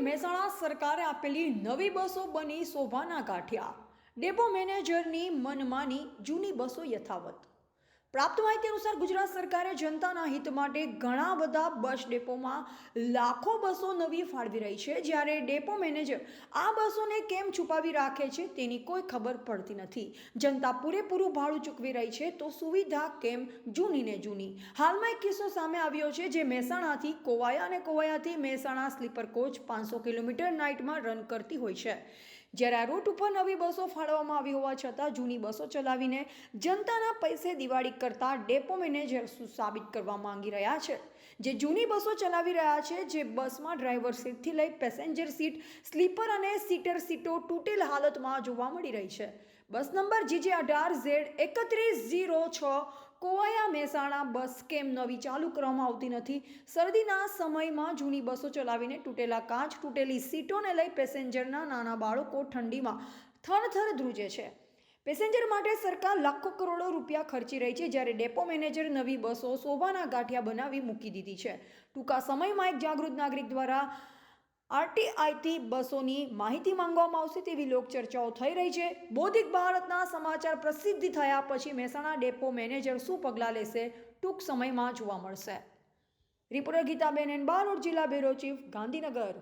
મહેસાણા સરકારે આપેલી નવી બસો બની શોભાના ગાંઠિયા ડેપો મેનેજરની મનમાની જૂની બસો યથાવત. પ્રાપ્ત માહિતી અનુસાર ગુજરાત સરકારે જનતાના હિત માટે ઘણા બધા બસ ડેપોમાં લાખો બસો નવી ફાળવી રહી છે. જ્યારે ડેપો મેનેજર આ બસોને કેમ છુપાવી રાખે છે તેની કોઈ ખબર પડતી નથી. જનતા પૂરેપૂરું ભાડું ચૂકવી રહી છે તો સુવિધા કેમ જૂની ને જૂની? હાલમાં એક કિસ્સો સામે આવ્યો છે જે મહેસાણાથી કોવાયા અને કોવાયાથી મહેસાણા સ્લીપર કોચ પાંચસો કિલોમીટર નાઇટમાં રન કરતી હોય છે. જ્યારે આ રૂટ ઉપર નવી બસો ફાળવવામાં આવી હોવા છતાં જૂની બસો ચલાવીને જનતાના પૈસે દિવાળી કરતા ડેપો મેનેજર સાબિત કરવા માંગી રહ્યા છે. જે જૂની બસો ચલાવી રહ્યા છે, જે બસમાં ડ્રાઈવર સીટથી લઈ પેસેન્જર સીટ, સ્લીપર અને સીટર સીટો તૂટેલ હાલતમાં જોવા મળી રહી છે. બસ નંબર જીજે અઢાર ઝેડ એકત્રીસ ઝીરો છ કોવાયા મહેસાણા બસ કેમ નવી ચાલુ કરવામાં આવતી નથી? શરદીના સમયમાં જૂની બસો ચલાવીને તૂટેલા કાચ, તૂટેલી સીટોને લઈ પેસેન્જરના નાના બાળકો ઠંડીમાં થરથર ધ્રુજે છે. પેસેન્જર માટે સરકાર લાખો કરોડો રૂપિયા ખર્ચી રહી છે, જ્યારે ડેપો મેનેજર નવી બસો શોભાના ગાંઠિયા બનાવી મૂકી દીધી છે. ટૂંકા સમયમાં એક જાગૃત નાગરિક દ્વારા આરટીઆઈથી બસોની માહિતી માંગવામાં આવશે તેવી લોકચર્ચાઓ થઈ રહી છે. બૌદ્ધિક ભારતના સમાચાર પ્રસિદ્ધ થયા પછી મહેસાણા ડેપો મેનેજર શું પગલાં લેશે ટૂંક સમયમાં જોવા મળશે. રિપોર્ટર ગીતાબેન એન બારોડ જિલ્લા બ્યુરો ચીફ, ગાંધીનગર.